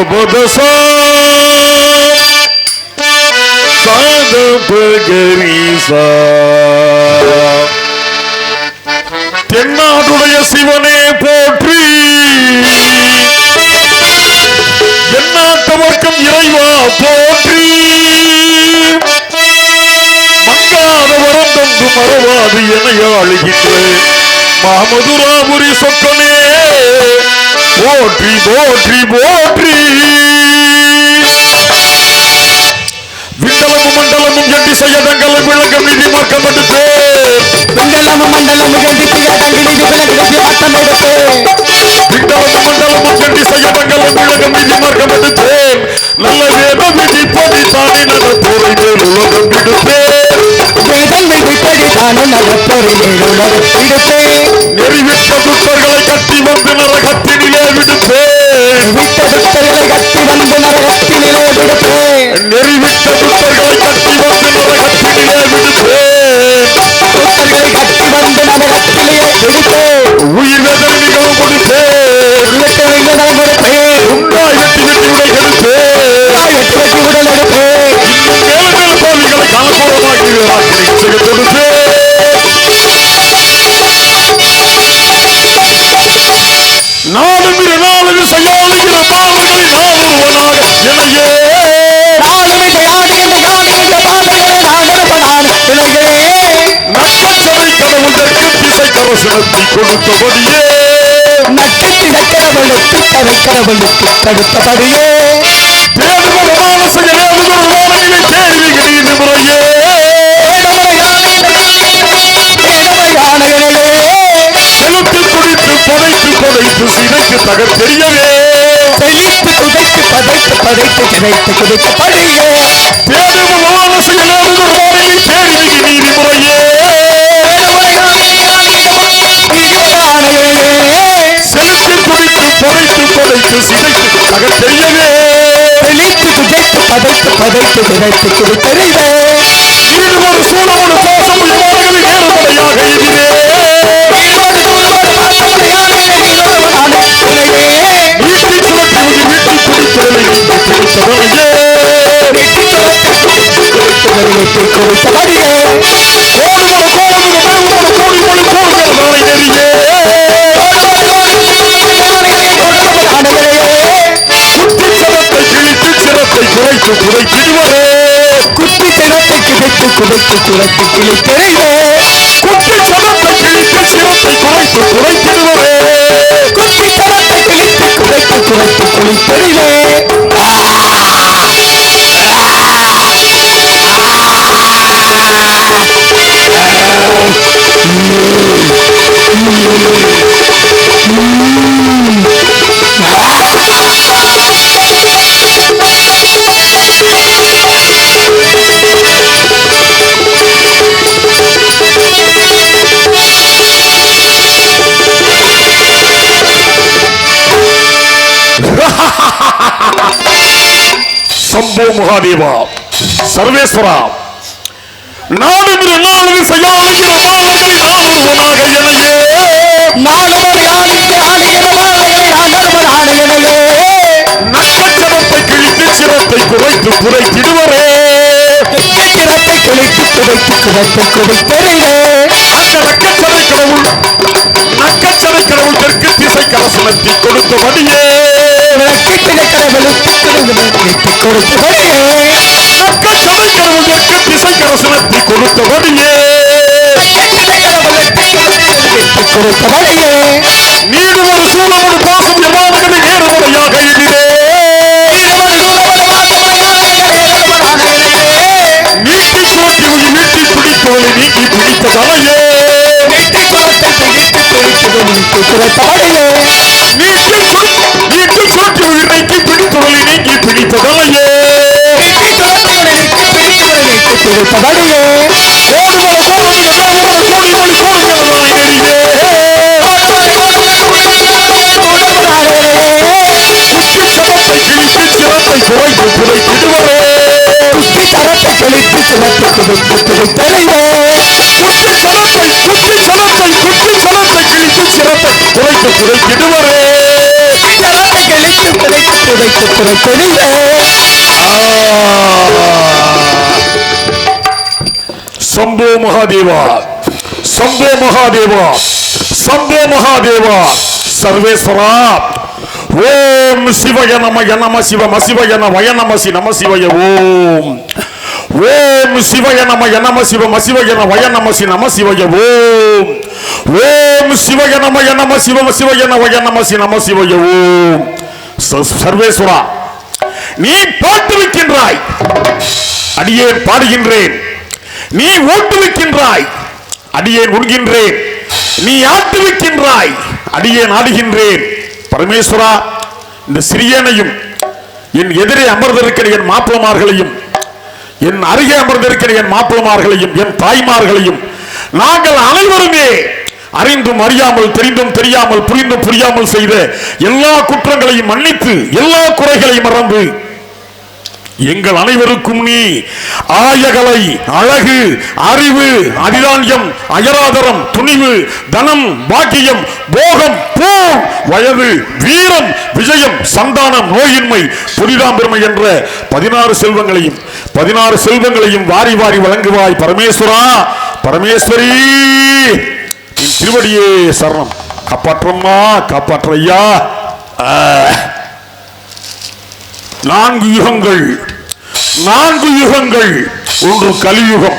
சரிகபதசா சாத பகரீசா தென்னாடுடைய சிவனே போற்றி. எந்நாட்டவர்க்கும் இறைவா போற்றி. மங்காத வரம் தந்து மறவாது என ஆளுகின்ற மாமதுராபுரி சொக்கனே போற்றி போற்றி போற்றி. விண்டலமும் மண்டலமும் எட்டி செய்ய தங்களை விளக்கம் நிதி மறக்கப்பட்டு மண்டலம் மண்டலம் கண்டிப்பிய தங்கிலி விலகிடப்பி வட்டம் எடுத்து. விண்டலமும் மண்டலமும் எட்டி செய்ய தங்களை விளக்கம் நிதி மறக்கப்பட்டு நல்ல வேத விதி பதி தானே நட போரை மேல் உலகம் விடுப்பேன் தானும் நகப்பொறி உலக எடுத்து நெறிவிட்ட துத்தர்களை கட்டி வந்து நரகத்தினிலே விடுப்பேன் விட்ட புத்தர்களை கட்டி வந்து நரகத்திலே விடுத்து நெறிவிட்ட கட்டி வந்து நரகத்தினிலே விடுப்பேன் புத்தர்களை கட்டி வந்து நரகத்திலே விடுத்து தடுத்தபடியே. தேடுபவமான செய்ய வேண்டுபவமான கேள்விகளின் முறையே. செலுத்தி குடித்து புதைத்து புதைத்து சிதைத்து தகர்த்தெறியவே செழித்து துதைத்து பதைத்து சிதைத்து தகர்த்தெறியவே செழித்து துதைத்து பதைத்து பதைத்து கிடைத்து குதித்தறிவே சூழலோடு பாசம் குறைத்து குறைத்து கிழிக்கிறீரே குட்டி குட்டிச்சலத்தை கிழித்து சிரத்தை குறைத்து குறைத்திடுவரே. குட்டி சிரத்தை கிழித்து குறைத்து குறைத்து குளித்தெறிவே சம்போ மகாதேவா. சர்வேஸ்வரா நானும் இரு நாளும் செய்யாளுகிற பாவங்களை நான் ஒருவனாக எனையே நாலுவர் யாழிக்கு ஆளுகிற மாலையை நானொருவர் ஆணையனையே நட்சத்திரத்தை கிழித்து சிரத்தை குறைத்து குறைத்திடுவரே சிரத்தை கிழித்து குறைத்து குறைத்து குறைத்தறிவே அந்த நக்கச்சரை கடவுள் நக்கச்சரை கடவுள் தெற்கு திசை கரசனத்தை கொடுத்தபடியே. கடவுளுக்கு திருவிழாக்கு கொடுத்தபடியே நீடு ஒரு சூழலோடு சுழ நீட்டி சுழற்றி உயிர் நீக்கி பிடித்தவளை நீக்கி பிடித்த தலையே கோடுமல கோடுமல கோடுமல கோடிமொழி கோடுமலை நெறியே குட்டி சமத்தை கிழித்து சிரத்தை குறைத்து சிறப்பு குறைத்து குறைத்திடுவரே சிறப்பை கழித்து குறைத்து குறைத்து குறைத்திடுவே சம்போ மகாதேவா சம்போ மகாதேவா சம்போ மகாதேவா சர்வேஸ்வரா. ஓம் சிவய நமய நம சிவ மசிவய நமய நமசி நம சிவய ஓம். ஓம் சிவய நமய நம சிவ மசிவய நமய நமசி நம சிவய ஓம். ஓம் சிவக நமக நம சிவ சிவக நமக நம சி நம சிவக ஓம். சர்வேஸ்வரா நீ பாட்டு அடியே பாடுகின்றேன். நீ ஓட்டுவிக்கின்றாய். அடியேன் உண்கின்றேன். நீ ஆட்டுவிக்கின்றாய். அடியேன் ஆடுகின்றேன். பரமேஸ்வரா இந்த சிறியனையும் என் எதிரே அமர்ந்திருக்கிற என் மாப்பிளமார்களையும் என் அருகே அமர்ந்திருக்கிற என் மாப்பிளமார்களையும் என் தாய்மார்களையும் நாங்கள் அனைவருமே அறிந்தும் அறியாமல் தெரிந்தும் தெரியாமல் புரிந்தும் புரியாமல் செய்த எல்லா குற்றங்களையும் மன்னித்து எல்லா குறைகளையும் மறந்து எங்கள் அனைவருக்கும் நீ ஆயகலை அழகு அறிவு அதிதான்யம் அயராதரம் துணிவு தனம் பாக்கியம் போகம் பூ வயது வீரம் விஜயம் சந்தானம் நோயின்மை புரிதாம் பெருமை என்ற பதினாறு செல்வங்களையும் பதினாறு செல்வங்களையும் வாரி வாரி வழங்குவாய் பரமேஸ்வரா. பரமேஸ்வரி திருவடியே சரணம். காப்பாற்றம்மா காப்பாற்றையா நான்கு யுகங்கள் நான்கு யுகங்கள். ஒன்று கலியுகம்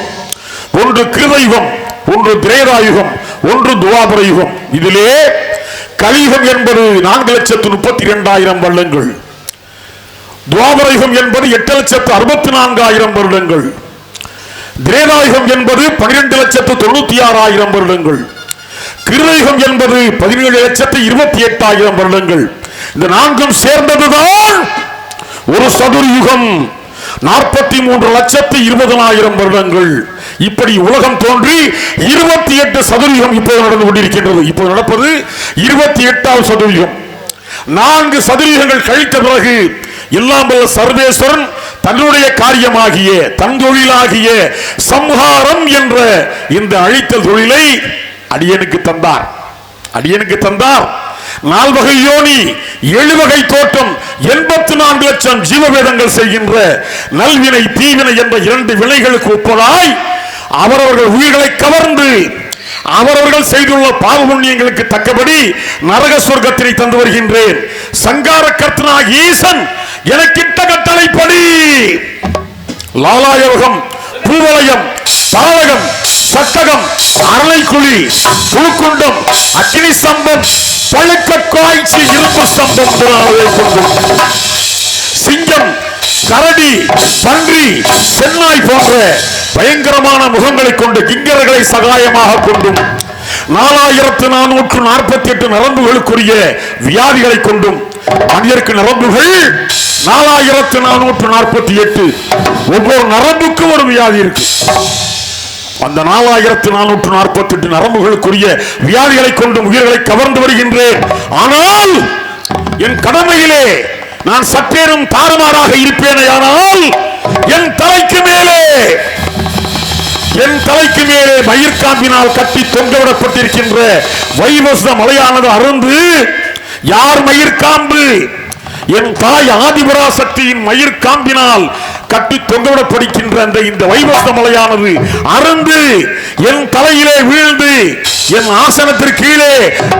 ஒன்று கிருதயுகம் ஒன்று திரேதாயுகம் ஒன்று துவாபர யுகம் இதிலே கலியுகம் என்பது நான்கு லட்சத்து முப்பத்தி இரண்டாயிரம் வருடங்கள். துவாபர யுகம் என்பது எட்டு லட்சத்து அறுபத்தி நான்காயிரம் வருடங்கள். திரேதாயுகம் என்பது பனிரெண்டு லட்சத்து தொண்ணூத்தி ஆறாயிரம் வருடங்கள். கிருதயுகம் என்பது பதினேழு லட்சத்து இருபத்தி எட்டாயிரம் வருடங்கள். இந்த நான்கும் சேர்ந்ததுதான் ஒரு சதுர் யுகம் நாற்பத்தி மூன்று லட்சத்து இருபதனாயிரம் வருடங்கள். இப்படி உலகம் தோன்றி இருபத்தி எட்டு சதுர்யுகம் இப்போது நடந்து கொண்டிருக்கின்றது. இப்போது நடப்பது இருபத்தி எட்டாவது சதுர்யுகம். நான்கு சதுர்யுகங்கள் கழித்த பிறகு இல்லாமல் சர்வேஸ்வரன் தன்னுடைய காரியமாகிய தன் தொழிலாகிய சம்ஹாரம் என்ற இந்த அழித்தல் தொழிலை அடியனுக்கு தந்தார். அடியனுக்கு தந்தார். நால்வகை யோனி எழுவகை தோட்டம் எண்பத்தி நான்கு லட்சம் ஜீவவேதங்கள் செய்கின்ற நல்வினை தீவினை என்ற இரண்டு வினைகளுக்கு ஒப்பதாய் அவரவர்கள் உயிர்களை கவர்ந்து அவரவர்கள் செய்துள்ள பாவ புண்ணியங்களுக்கு தக்கபடி நரக சொர்க்கத்தினை தந்து வருகின்றேன். சங்கார கர்த்தனாக ஈசன் எனக்கிட்ட கட்டளைப்படி. லாலாயோகம் பூவலயம் பாலகம் சட்டகம் அரளைக்குழி புழுக்குண்டம் அக்னி சம்பம் பழுக்க காய்ச்சி இரும்பு சம்பம் கொண்டும் சிங்கம் கரடி பன்றி சென்னாய் போன்ற பயங்கரமான முகங்களை கொண்டு கிங்கர்களை சகாயமாக கொண்டும். நாலாயிரத்து நானூற்று நாற்பத்தி எட்டு நரம்புகளுக்குரிய வியாதிகளை கொண்டும். மனிதருக்கு நரம்புகள் நாலாயிரத்து நானூற்று நாற்பத்தி எட்டு. ஒவ்வொரு நரம்புக்கும் ஒரு வியாதி இருக்கு. அந்த நாலாயிரத்து நானூற்று நாற்பத்தி எட்டு நரம்புகளுக்குரிய வியாதிகளை கொண்டும் உயிர்களை கவர்ந்து வருகின்றேன். ஆனால் என் கடமையிலே நான் சற்றேனும் தாறுமாறாக இருப்பேனே ஆனால் என் தலைக்கு மேலே என் தலைக்கு மேலே மயிர்காம்பினால் கட்டி தொங்கவிடப்பட்டிருக்கின்ற வைவச மலையானது அருந்து யார் மயிர்காம்பு என் தாய் ஆதிபராசக்தியின் மயிர்காம்பினால் கட்டி தொங்கவிடப்படுகின்ற அந்த இந்த வைவச மலையானது அருந்து என் தலையிலே வீழ்ந்து என் ஆசனத்திற்கு கீழே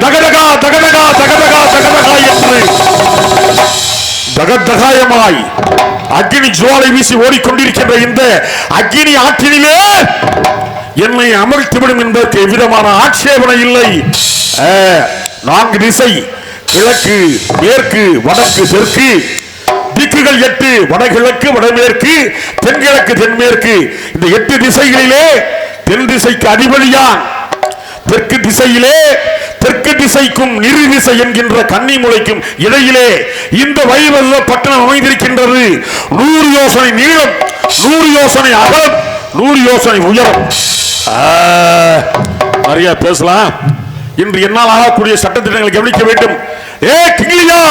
தகதகா தகதகா தகதகா தகதகா என்று தகதகாயமாய் அக்னி ஜுவாலை வீசி ஓடிக்கொண்டிருக்கின்ற இந்த அக்னி ஆற்றினிலே என்னை அமர்த்திவிடும் என்பதற்கு எவ்விதமான ஆட்சேபனை இல்லை. நான்கு திசை. கிழக்கு மேற்கு வடக்கு தெற்கு. திக்குகள் எட்டு வடகிழக்கு வடமேற்கு தென்கிழக்கு தென்மேற்கு. இந்த எட்டு திசைகளிலே தென் திசைக்கு அதிபதியான் தெற்கு திசையிலே தெற்கு திசைக்கும் நிறு திசை என்கின்ற கன்னி முளைக்கும் இடையிலே இந்த வைவல்ல பட்டணம் அமைந்திருக்கின்றது. நூறு யோசனை நீளம் நூறு யோசனை அகலம் நூறு யோசனை உயரம். நிறைய பேசலாம். இன்று என்னால் ஆகக்கூடிய சட்டத்திட்டங்களை கவனிக்க வேண்டும். ஏ கிங்கிலியா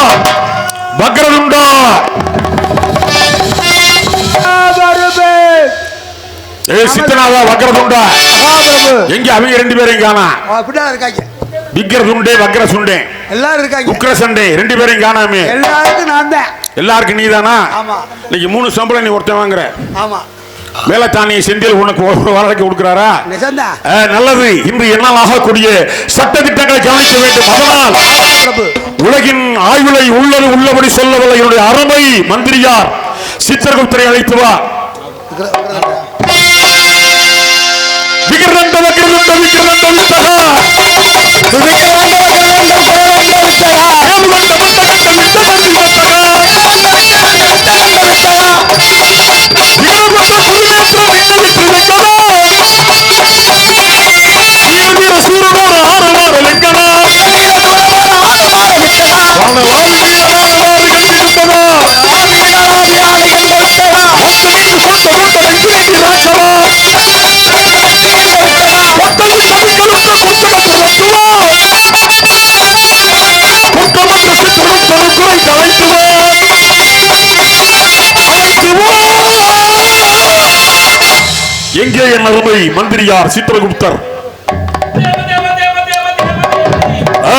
பக்ரதுண்டா! ஏ சித்தனாதா வக்ரதுண்டா எங்க அவங்க ரெண்டு பேரும் காணா? அப்படிதான் இருக்காங்க. விக்கிர சுண்டே வக்ர சுண்டே எல்லாரும் இருக்காங்க. உக்ர சண்டே ரெண்டு பேரும் காணாமே. எல்லாருக்கும் நான் தான். எல்லாருக்கும் நீதானா ஆமா. இன்னைக்கு மூணு சம்பளம் நீ ஒருத்தன் வாங்குற. ஆமா. வேலைத்தானி செந்தில் உனக்கு ஒரு வாழைக்கு கொடுக்குறாரா? நல்லது. இன்று என்னால் ஆகக்கூடிய சட்ட திட்டங்களை கவனிக்க வேண்டும். அதனால் பிரபு உலகின் ஆய்வுலை உள்ளது உள்ளபடி சொல்லவில்லை. என்னுடைய அருமை மந்திரியார் சித்திரகுப்தரை அழைத்து வா. விகிரந்த வகிரந்த விகிரந்த அருமை மந்திரியார் சித்திரகுப்தர். ஆ,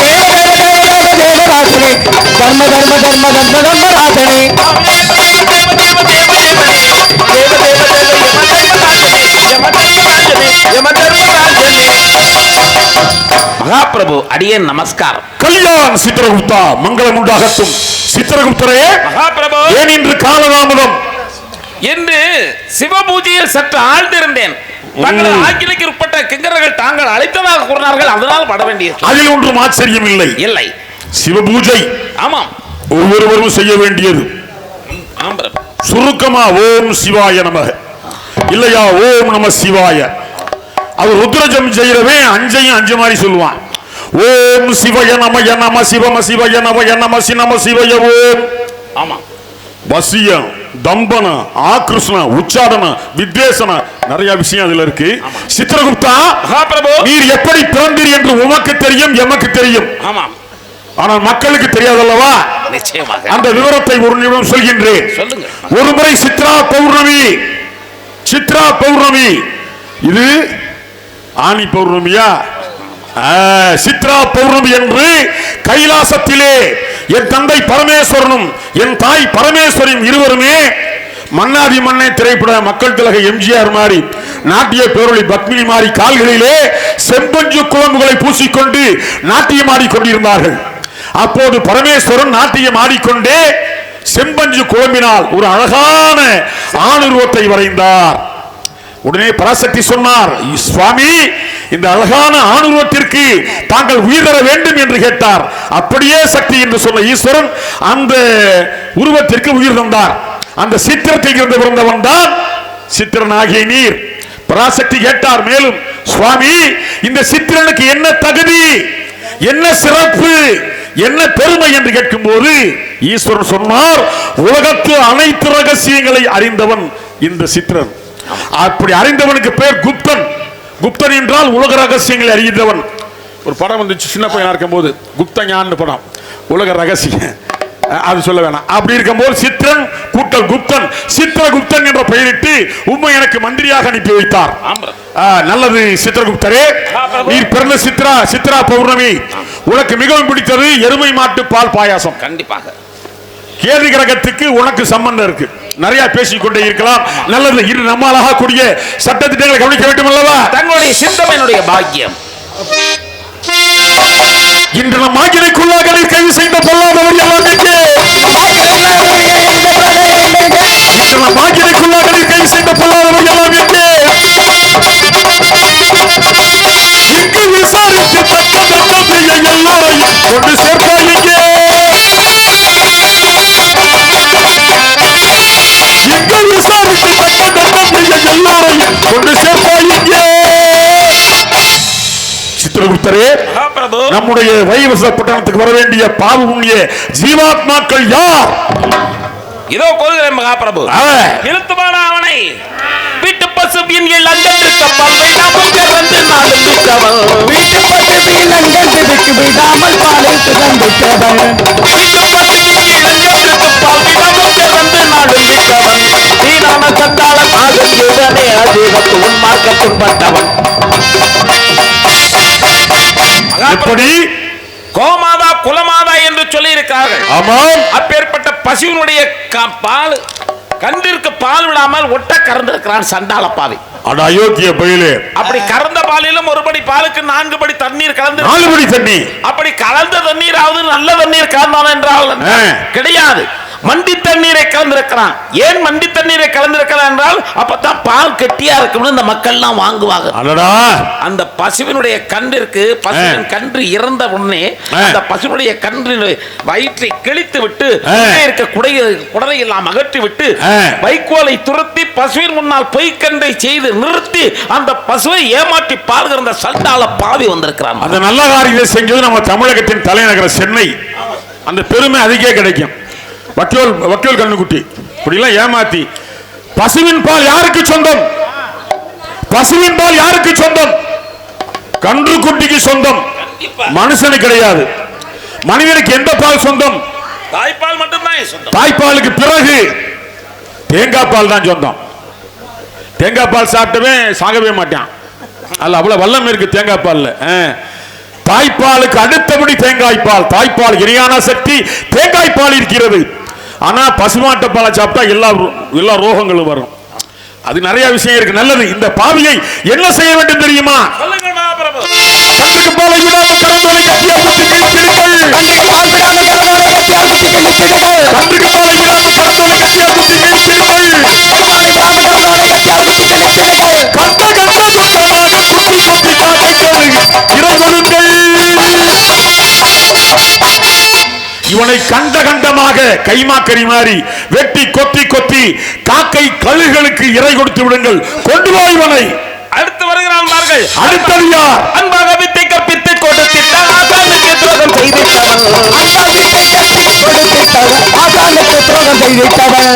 தேவ தேவ தேவ தேவ தேவராசனே தர்ம தர்ம தர்ம தர்ம தர்மராசனே மகாபிரபு அடியேன் நமஸ்காரம் கல்யாண் சித்திரகுப்தா மங்களம் உண்டாகட்டும். சித்திரகுப்தரே மகாபிரபு! ஏன் இன்று காலதாமதம்? என்று சிவபூஜையில் சற்று ஆழ்ந்திருந்தேன். தங்களது ஆக்கிலைக்கு உட்பட்ட கிங்கரர்கள் தாங்கள் அழைத்ததாக கூறினார்கள். அதனால் பட வேண்டியது அதில் ஒன்றும் ஆச்சரியம் இல்லை. இல்லை. சிவபூஜை ஆமாம். ஒவ்வொருவரும் செய்ய வேண்டியது. ஆம் சுருக்கமா ஓம் சிவாய நம இல்லையா ஓம் நம சிவாய. அது ருத்ரஜம் செய்யறவன் அஞ்சையும் அஞ்சு மாதிரி சொல்லுவான். ஓம் சிவய நமய நம சிவம சிவய நமய நம சிவய ஓம். ஆமாம். வசியம். தம்பன ஆக்ருஷ்ண உச்சாடன வித்வேசன நிறைய விஷயம் அதுல இருக்கு. சித்திரகுப்தா நீர் எப்படி பிறந்தீர் என்று உமக்கு தெரியும் எமக்கு தெரியும். ஆமாம் ஆனால் மக்களுக்கு தெரியாதல்லவா? அந்த விவரத்தை ஒரு நிமிடம் சொல்கின்றேன். சொல்லுங்க. ஒரு முறை சித்ரா பௌர்ணமி சித்ரா பௌர்ணமி. இது ஆனி பௌர்ணமியா? சித்ரா பௌர்ணமி என்று கைலாசத்திலே என் தந்தை பரமேஸ்வரனும் என் தாய் பரமேஸ்வரியும் இருவருமே மன்னாதி மன்னை திரைப்பட மக்கள் திலக எம்ஜிஆர் மாறி நாட்டிய பேரொழி பத்மினி மாறி கால்களிலே செம்பஞ்சு குழம்புகளை பூசிக்கொண்டு நாட்டியம் ஆடிக்கொண்டிருந்தார்கள். அப்போது பரமேஸ்வரன் நாட்டியம் ஆடிக்கொண்டே செம்பஞ்சு குழம்பினால் ஒரு அழகான ஆணுருவத்தை வரைந்தார். உடனே பராசக்தி சொன்னார் சுவாமி இந்த அழகான ஆணுருவத்திற்கு தாங்கள் உயிர் தர வேண்டும் என்று கேட்டார். அப்படியே சக்தி என்று சொன்ன ஈஸ்வரன் அந்த உருவத்திற்கு உயிர் தந்தார். அந்த சித்திரத்தில் இருந்து பிறந்தவன் தான் சித்திரனாகிய நீர். பராசக்தி கேட்டார் மேலும் சுவாமி இந்த சித்திரனுக்கு என்ன தகுதி? என்ன சிறப்பு? என்ன பெருமை? என்று கேட்கும்போது ஈஸ்வரன் சொன்னார் உலகத்து அனைத்து ரகசியங்களை அறிந்தவன் இந்த சித்திரன். அப்படி அறிந்தவனுக்கு பேர் குப்தன். குப்தன் என்றால் உலக ரகசியங்களை அறிந்தவன் ஒரு படம் வந்துச்சு சின்ன பையனா இருக்கும்போது. குப்த ஞான படம். உலக ரகசியம் அது சொல்ல வேணாம். அப்படி இருக்கும்போது சித்திரன் கூட்டல் குப்தன். சித்திரகுப்தன் என்ற பெயரிட்டு உண்மை எனக்கு மந்திரியாக அனுப்பி வைத்தார். நல்லது சித்திரகுப்தரே. நீர் பிறந்த சித்ரா சித்ரா பௌர்ணமி. உனக்கு மிகவும் பிடித்தது எருமை மாட்டு பால் பாயாசம். கண்டிப்பாக. கேது கிரகத்துக்கு உனக்கு சம்பந்தம் இருக்கு. நிறைய பேசிக் கொண்டே இருக்கலாம். நல்லது இரு நம்மாலாக கூடிய சட்ட திட்டங்களை கவனிக்க வேண்டும் அல்லவா? தங்களுடைய சித்தம் என்னுடைய பாக்கியம். இன்று நம் ஆக்கினைக்குள்ளாக நீர் கைது செய்த பொல்லாதவர் நம்முடைய வைவச பட்டணத்துக்கு வர வேண்டிய பாவ புண்ணிய ஜீவாத்மாக்கள் யார்? இதோ கொள்கிறேன் மகாபிரபு. நிறுத்துமான அவனை. வீட்டு பசுபின் இளங்கத்திற்கு பல்வை நாமும் பிறந்து நாளும் விட்டவன். வீட்டு பட்டு பீலங்கத்திற்கு விடாமல் பாலை திறந்துட்டவன் வீட்டு பசுபின் இளங்கத்திற்கு பல்வை நாமும் பிறந்து நாளும் விட்டவன். வீணான சண்டாளமாக செய்தனே அதிகத்து உன் மார்க்க துன்பட்டவன் எப்படி? கோமாதா குலமாதா என்று சொல்லி என்பார்கள் ஆமாம். அப்பேற்பட்ட பசுவினுடைய பால் கண்டிற்கு பால் விடாமல் ஒட்ட கறந்திருக்கிறான் சண்டாளப்பாவை அட அயோக்கிய பயிலே. அப்படி கறந்த பாலிலும் ஒரு படி பாலுக்கு நான்கு படி தண்ணீர் கலந்து நாலு படி தண்ணி. அப்படி கலந்த தண்ணீராவது நல்ல தண்ணீர் கலந்தான் என்றால். கிடையாது. மண்டி தண்ணீரை கலந்திருக்கிறான். ஏன் மண்டி தண்ணீரை கலந்திருக்கிறான் என்றால் அப்பதான் பால் கெட்டியா இருக்கும்னு இந்த மக்கள்லாம் வாங்குவாங்க. அந்த பசுவினுடைய கன்றிற்கு பசுவின் கன்று இறந்த உடனே. அந்த பசுவினுடைய கன்றின் வயிற்றை கிழித்து விட்டு இருக்க குடை குடலை எல்லாம் அகற்றி விட்டு. வைக்கோலை துரத்தி பசுவின் முன்னால் பொய்க்கன்றை செய்து நிறுத்தி அந்த பசுவை ஏமாற்றி பாருகிற சண்டால பாவி வந்திருக்கிறான். அந்த நல்ல காரியத்தை செஞ்சது நம்ம தமிழகத்தின் தலைநகர சென்னை. அந்த பெருமை அதுக்கே கிடைக்கும். வக்கீல் வக்கீல் கண்ணுக்குட்டி இப்படிலாம் ஏமாத்தி. பசுவின் பால் யாருக்கு சொந்தம்? பசுவின் பால் யாருக்கு சொந்தம்? கன்று குட்டிக்கு சொந்தம் மனுஷனுக்கு கிடையாது. மனிதனுக்கு எந்த பால் சொந்தம்? தாய்ப்பால் மட்டும்தான் தாய்ப்பாலுக்கு பிறகு தேங்காய் பால் தான் சொந்தம். தேங்காய் பால் சாப்பிட்டவன் சாகவே மாட்டான். அல்ல அவ்வளவு வல்லம் இருக்கு தேங்காய் பால்ல. தாய்ப்பாலுக்கு அடுத்தபடி தேங்காய் பால். தாய்ப்பால் இணையான சக்தி தேங்காய் பால் இருக்கிறது. ஆனா பசுமாட்டு பாலை சாப்பிட்டா எல்லா எல்லா ரோகங்களும் வரும். அது நிறைய விஷயம் இருக்கு. நல்லது. இந்த பாவியை என்ன செய்ய வேண்டும் தெரியுமா? சொல்லுங்கள் இவனை கண்ட கண்டமாக கைமாக்கறி மாறி வெட்டி கொத்தி கொத்தி காக்கை கழுகளுக்கு இறை கொடுத்து விடுங்கள். கொண்டு போய் இவனை. அடுத்து வருகிறான் பார்கள் அடுத்தது யார்? அன்பாக வித்தை கற்பித்து கொடுத்திட்ட ஆசானுக்கு துரோகம் செய்திட்டவன் அன்பா வீட்டை கட்டி கொடுத்திட்டவன் ஆசானுக்கு துரோகம் செய்திட்டவன்